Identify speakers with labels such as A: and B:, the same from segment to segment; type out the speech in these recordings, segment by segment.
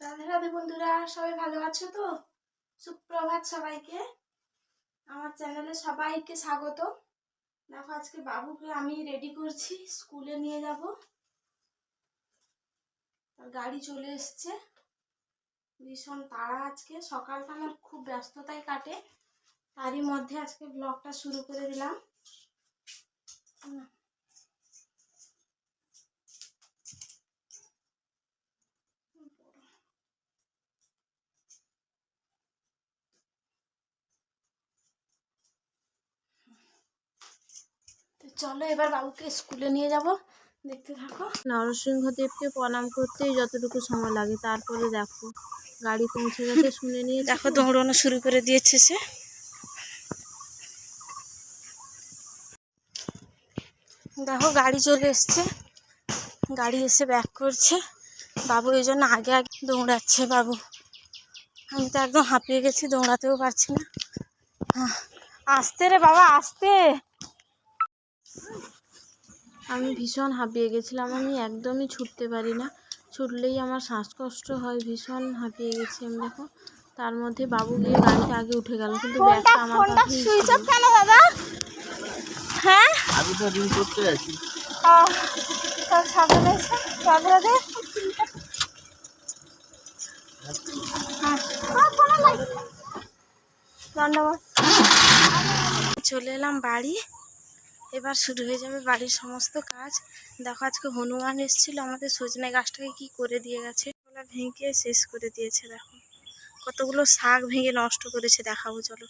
A: রাধে রাধে বন্ধুরা, সবাই ভালো আছো তো? সুপ্রভাত সবাইকে। আমার চ্যানেলে সবাইকে স্বাগত দেখো, আজকে বাবুকে আমি রেডি করছি, স্কুলে নিয়ে যাব। গাড়ি চলে এসছে। ভীষণ তাড়া আজকে। সকালটা আমার খুব ব্যস্ততায় কাটে। তারই মধ্যে আজকে ব্লগটা শুরু করে দিলাম। চলো এবার বাবুকে স্কুলে নিয়ে যাব। দেখতে থাকো।
B: নরসিংহদেবকে প্রণাম করতেই যতটুকু সময় লাগে তারপরে দেখো। গাড়ি পৌঁছে গেছে শুনে নিয়ে
A: দেখো দৌড়ানো শুরু করে দিয়েছে সে। দেখো গাড়ি চলে এসছে। গাড়ি এসে ব্যাক করছে। বাবু এই জন্য আগে আগে দৌড়াচ্ছে বাবু। আমি তো একদম হাঁপিয়ে গেছি দৌড়াতেও পারছি না। আসতে রে বাবা আসতে।
B: আমি ভীষণ হাঁপিয়ে গেছিলাম। আমি একদমই ছুটতে পারি না ছুটলেই আমার শ্বাসকষ্ট হয় ভীষণ হাঁপিয়ে গেছি আমি দেখো। তার মধ্যে বাবু গিয়ে গাড়িতে আগে উঠে গেল কিন্তু ব্যাগটা আমার।
A: কেন দাদা? হ্যাঁ?
C: আমি তো রিল করতে আছি।
A: তার সামনে এসে রাধে রাধে হ্যাঁ। ধন্যবাদ। চলে এলাম বাড়ি। এবার শুরু হয়ে যাবে বাড়ির সমস্ত কাজ। দেখো, আজকে হনুমান এসেছিল। আমাদের সজনে গাছটাকে কি করে দিয়ে গেছে? ওগুলো ভেঙে শেষ করে দিয়েছে, দেখো। কতগুলো শাক ভেঙে নষ্ট করেছে, দেখাবো, চলো।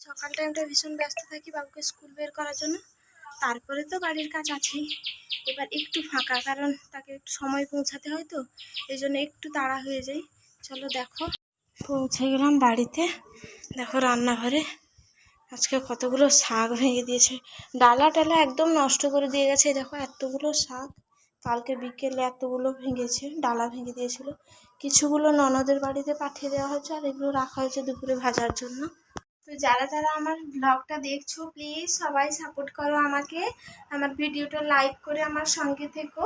A: সকাল টাইমটা ভীষণ ব্যস্ত থাকি বাবুকে স্কুল বের করার জন্য। তারপরে তো বাড়ির কাজ আছেই। এবার একটু ফাঁকা, কারণ তাকে একটু সময় পৌঁছাতে হয় তো, এই জন্য একটু তাড়া হয়ে যায়। চলো, দেখো। পৌঁছে গেলাম বাড়িতে। দেখো, রান্নাঘরে। আজকে কতগুলো শাক ভেঙে দিয়েছে। ডালা টালা একদম নষ্ট করে দিয়ে গেছে। দেখো এতগুলো শাক, কালকে বিকেলে এতগুলো ভেঙেছে, ডালা ভেঙে দিয়েছিল। কিছুগুলো ননদের বাড়িতে পাঠিয়ে দেওয়া হয়েছে আর এগুলো রাখা হয়েছে দুপুরে ভাজার জন্য। তো যারা যারা আমার ব্লগটা দেখছ প্লিজ সবাই সাপোর্ট করো আমাকে। আমার ভিডিওটা লাইক করে আমার সঙ্গে থেকো।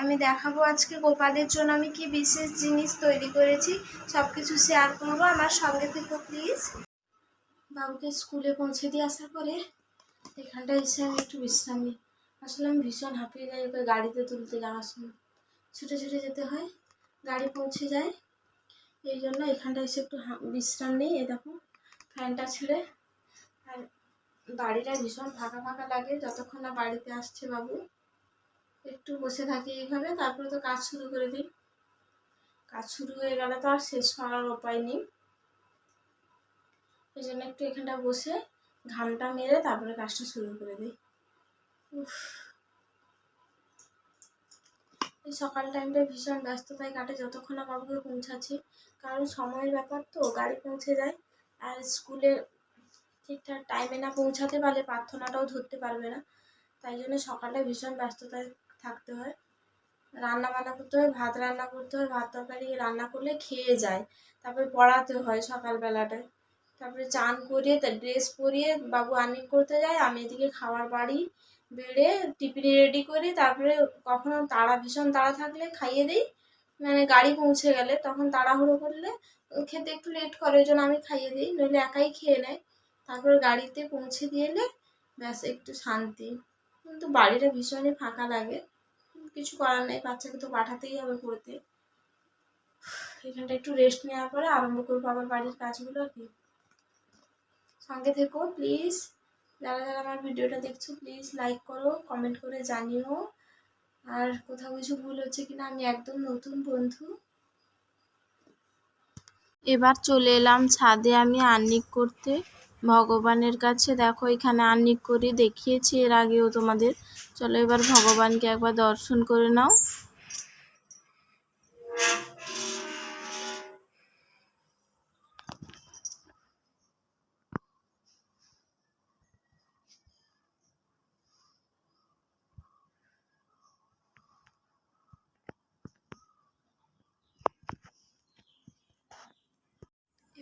A: আমি দেখাবো আজকে গোপালের জন্য আমি কি বিশেষ জিনিস তৈরি করেছি। সব কিছু শেয়ার করব। আমার সঙ্গে থেকো প্লিজ বাবুকে স্কুলে পৌঁছে দিয়ে আসার পরে এখানটায় এসে আমি একটু বিশ্রাম নিই আসলে আমি ভীষণ হাঁপিয়ে যাই ওকে গাড়িতে তুলতে যাওয়ার সময়। ছুটে ছুটে যেতে হয়, গাড়ি পৌঁছে যায়। এই জন্য এখানটায় এসে একটু বিশ্রাম নিই। এই দেখো, ফ্যানটা ছেড়ে আর বাড়িটা ভীষণ ফাঁকা ফাঁকা লাগে, যতক্ষণ না বাড়িতে আসছে বাবু। একটু বসে থাকি এইভাবে, তারপরে তো কাজ শুরু করে দিই। কাজ শুরু হয়ে গেলে তো আর শেষ করার উপায় নেই। এই জন্য একটু এখানটা বসে ঘামটা মেরে তারপরে কাজটা শুরু করে দিই। উফ। এই সকাল টাইমটা ভীষণ ব্যস্ততায় কাটে যতক্ষণ না বাবুকে পৌঁছাচ্ছি। কারণ সময়ের ব্যাপার তো, গাড়ি পৌঁছে যায়। আর স্কুলে ঠিকঠাক টাইমে না পৌঁছাতে পারলে প্রার্থনাটাও ধরতে পারবে না। তাই জন্য সকালে ভীষণ ব্যস্ততায় থাকতে হয়। রান্না বান্না করতে হয়, ভাত রান্না করতে হয়, ভাত তরকারি রান্না করলে খেয়ে যায়। তারপরে পড়াতে হয় সকালবেলাটায়। তারপরে চান করিয়ে তার ড্রেস পরিয়ে বাবু আর্নিং করতে যায়, আমি এদিকে খাবার বাড়ি বেড়ে টিফিন রেডি করি তারপরে কখনো তাড়া, ভীষণ তাড়া থাকলে খাইয়ে দিই মানে গাড়ি পৌঁছে গেলে তখন তাড়াহুড়ো করলে খেতে একটু লেট করে জন্য আমি খাইয়ে দিই, নইলে একাই খেয়ে নেয়। তারপর গাড়িতে পৌঁছে দিয়ে এলে ব্যাস একটু শান্তি। কিন্তু বাড়িটা ভীষণই ফাঁকা লাগে, কিছু করার নেই, বাচ্চাকে তো পাঠাতেই হবে পড়তে। এখানটা একটু রেস্ট নেওয়ার পরে আরম্ভ করব আবার বাড়ির কাজগুলো আর কি। সঙ্গে থেকো প্লিজ যারা যারা আমার ভিডিওটা দেখছ প্লিজ লাইক করো কমেন্ট করে জানিও। আর কোথাও কিছু ভুল হচ্ছে কিনা, আমি একদম নতুন বন্ধু।
B: এবার চলে এলাম ছাদে আমি আর্নিক করতে। ভগবানের কাছে দেখো, এখানে আর্নিক করি, দেখিয়েছি এর আগেও তোমাদের। চলো এবার ভগবানকে একবার দর্শন করে নাও।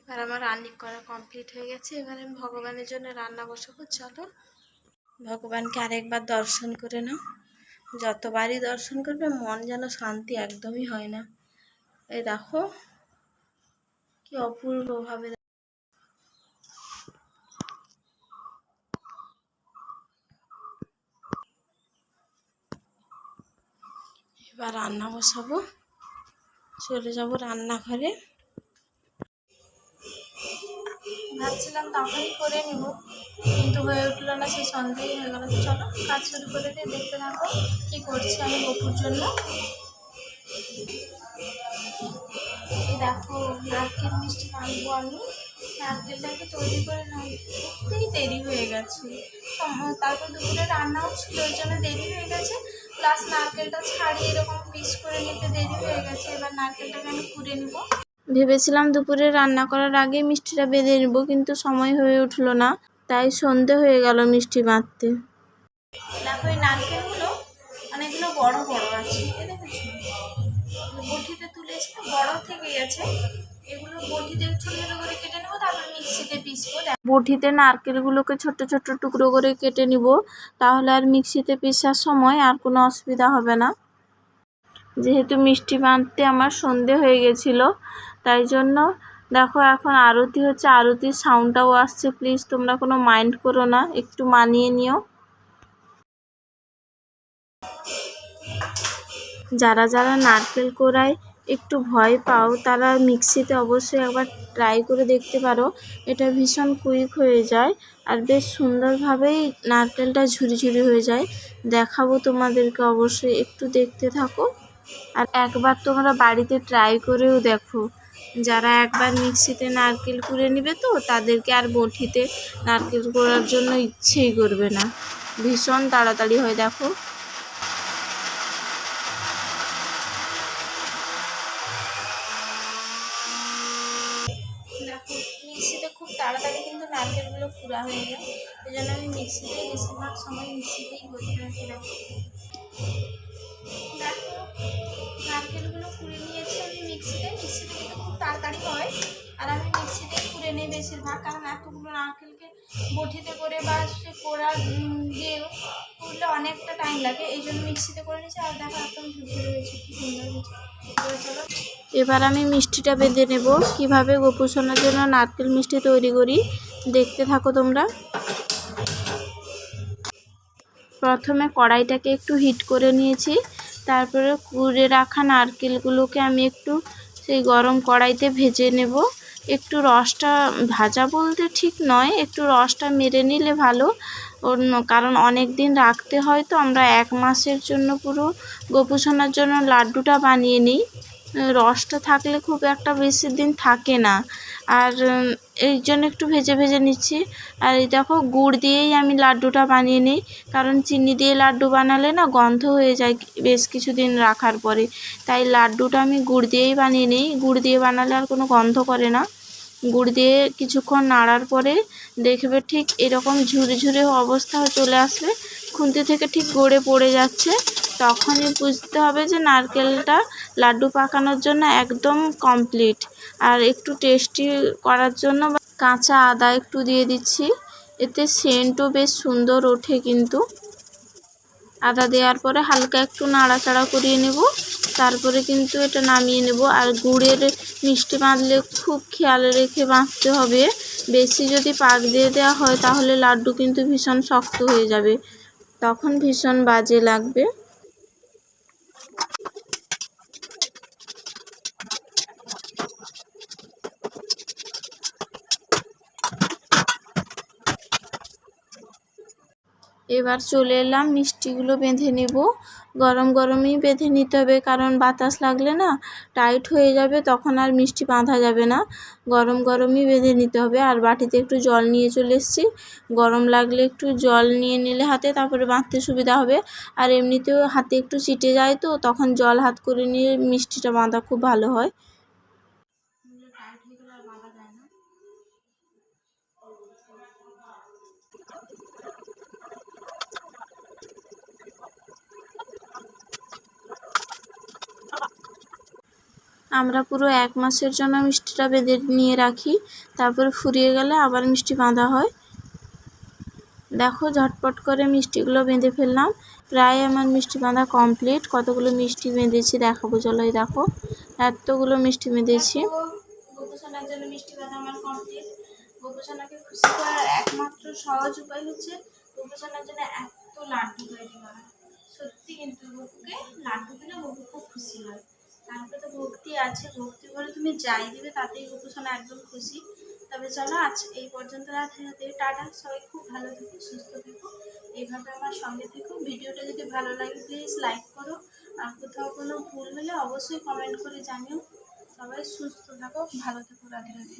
A: এবার আমার রান্নি করা কমপ্লিট হয়ে গেছে। এবার আমি ভগবানের জন্য রান্না বসাবো। চলো। ভগবানকে আরেকবার দর্শন করে নাও। যতবারই দর্শন করবে, মন যেন শান্তি একদমই হয় না।
B: এই দেখো, কি অপূর্বভাবে এবার রান্না বসাবো। চলে যাব রান্নাঘরে। ভাবছিলাম তখনই করে নিব। কিন্তু হয়ে উঠল না, সেই সন্ধ্যেই হয়ে গেল চলো, কাজ শুরু করে দিয়ে দেখতে থাকো কী করছি আমি বপুর জন্য। দেখো, নারকেল মিষ্টি আনব আমি। নারকেলটাকে তৈরি করে নামতেই দেরি হয়ে গেছে। তারপর দুপুরে রান্নাও ছিল, ওই জন্য দেরি হয়ে গেছে। প্লাস নারকেলটা ছাড়িয়ে এরকম পিস করে নিতে দেরি হয়ে গেছে। এবার নারকেলটাকে আমি কুড়ে নিব। ভেবেছিলাম দুপুরে রান্না করার আগে মিষ্টিটা বেঁধে নেব কিন্তু সময় হয়ে উঠল না। তাই সন্ধে হয়ে গেল মিষ্টি বাঁধতে। দেখো এই নারকেলগুলো অনেকগুলো বড় বড় আছে। বটিতে বড় এগুলো ছোট ছোট করে কেটে নেব তারপর মিক্সিতে পিসবো বটিতে নারকেলগুলোকে ছোট ছোট টুকরো করে কেটে নিব তাহলে আর মিক্সিতে পিসার সময় আর কোনো অসুবিধা হবে না। যেহেতু মিষ্টি বাঁধতে আমার সন্ধে হয়ে গেছিল তাই জন্য দেখো এখন আরতি হচ্ছে, আরতির সাউন্ডটাও আসছে প্লিজ তোমরা কোনো মাইন্ড করো না, একটু মানিয়ে নিও। যারা যারা নারকেল কোড়ায় একটু ভয় পাও, তারা মিক্সিতে অবশ্যই একবার ট্রাই করে দেখতে পারো। এটা ভীষণ কুইক হয়ে যায় আর বেশ সুন্দরভাবেই নারকেলটা ঝুরি ঝুরি হয়ে যায়। দেখাবো তোমাদেরকে অবশ্যই, একটু দেখতে থাকো। আর একবার তোমরা বাড়িতে ট্রাই করেও দেখো। যারা একবার মিক্সিতে নারকেল কুড়ে নেবে তো, তাদেরকে আর বঁঠিতে নারকেল কোড়ার জন্য ইচ্ছেই করবে না। ভীষণ তাড়াতাড়ি হয়, দেখো। মিক্সিতে খুব তাড়াতাড়ি কিন্তু নারকেলগুলো কুড়া হয়ে যায়। ওই জন্য আমি মিক্সিতেই বেশিরভাগ সময় মিক্সিতেই দেখো দেখো, নারকেলগুলো কুড়ে নিয়েছি। বেশিরভাগ কারণ এতগুলো নারকেলকে বটিতে করে বা সে কোড়া দিয়ে করলে অনেকটা টাইম লাগে। এই জন্য মিক্সিতে করে নিয়েছি আর দেখো একদম ঝুরঝুরে হয়েছে, কি সুন্দর হয়েছে। এবার আমি মিষ্টিটা বেঁধে নেব। কীভাবে গোপুসোনার জন্য নারকেল মিষ্টি তৈরি করি, দেখতে থাকো তোমরা। প্রথমে কড়াইটাকে একটু হিট করে নিয়েছি। তারপরে কুড়ে রাখা নারকেলগুলোকে আমি একটু সেই গরম কড়াইতে ভেজে নেব। একটু রসটা ভাজা বলতে ঠিক নয়, একটু রসটা মেরে নিলে ভালো। কারণ অনেক দিন রাখতে হয় তো আমরা এক মাসের জন্য পুরো গোপুসোনার জন্য লাড্ডুটা বানিয়ে নিই। রসটা থাকলে খুব একটা বেশি দিন থাকে না। আর এই জন্য একটু ভেজে ভেজে নিচ্ছি। আর এই দেখো, গুড় দিয়েই আমি লাড্ডুটা বানিয়ে নিই। কারণ চিনি দিয়ে লাড্ডু বানালে না গন্ধ হয়ে যায় বেশ কিছুদিন রাখার পরে। তাই লাড্ডুটা আমি গুড় দিয়েই বানিয়ে নিই। গুড় দিয়ে বানালে আর কোনো গন্ধ করে না। গুড় দিয়ে কিছুক্ষণ নাড়ার পরে দেখবে ঠিক এরকম ঝুরে ঝুরে অবস্থা চলে আসবে। খুন্তি থেকে ঠিক গড়ে পড়ে যাচ্ছে। তখনই বুঝতে হবে যে নারকেলটা লাড্ডু পাকানোর জন্য একদম কমপ্লিট আর একটু টেস্টি করার জন্য কাঁচা আদা একটু দিয়ে দিচ্ছি। এতে সেন্টও বেশ সুন্দর ওঠে কিন্তু। আদা দেওয়ার পরে হালকা একটু নাড়াচাড়া করিয়ে নেব। তারপরে কিন্তু এটা নামিয়ে নেব। আর গুড়ের মিষ্টি বাঁধলে খুব খেয়াল রেখে বাঁধতে হবে। বেশি যদি পাক দিয়ে দেওয়া হয় তাহলে লাড্ডু কিন্তু ভীষণ শক্ত হয়ে যাবে। তখন ভীষণ বাজে লাগবে। এবার চলে এলাম, মিষ্টিগুলো বেঁধে নেব। গরম গরমই বেঁধে নিতে হবে, কারণ বাতাস লাগলে না টাইট হয়ে যাবে, তখন আর মিষ্টি বাঁধা যাবে না। গরম গরমই বেঁধে নিতে হবে। আর বাটিতে একটু জল নিয়ে চলে এসেছি। গরম লাগলে একটু জল নিয়ে নিলে হাতে, তারপরে বাঁধতে সুবিধা হবে। আর এমনিতেও হাতে একটু চিটে যায় তো, তখন জল হাত করে নিয়ে মিষ্টিটা বাঁধা খুব ভালো হয়। আমরা পুরো এক মাসের জন্য মিষ্টিটা বেঁধে নিয়ে রাখি। তারপরে ফুরিয়ে গেলে আবার মিষ্টি বাঁধা হয়। দেখো, ঝটপট করে মিষ্টিগুলো বেঁধে ফেললাম। প্রায় আমার মিষ্টি বাঁধা কমপ্লিট। কতগুলো মিষ্টি বেঁধেছি দেখাবো, চলো এই দেখো। এতগুলো মিষ্টি
A: বেঁধেছি। একমাত্র সহজ উপায় হচ্ছে জন্য এত লাড্ডু তৈরি করা। সত্যি কিন্তু লাড্ডু খুব খুশি হয়। ভক্তি আছে, ভক্তি করে তুমি যাই দিবে, তাতেই গোপোষণা একদম খুশি। তবে চলো আজ এই পর্যন্ত রাতে রাতে টাটা, সবাই খুব ভালো থেকো, সুস্থ থেকো, এইভাবে আমার সঙ্গে থেকো। ভিডিওটা যদি ভালো লাগে প্লিজ লাইক করো। আর কোথাও কোনো ভুল হলে অবশ্যই কমেন্ট করে জানিও। সবাই সুস্থ থাকো, ভালো থেকো রাতে রাধে।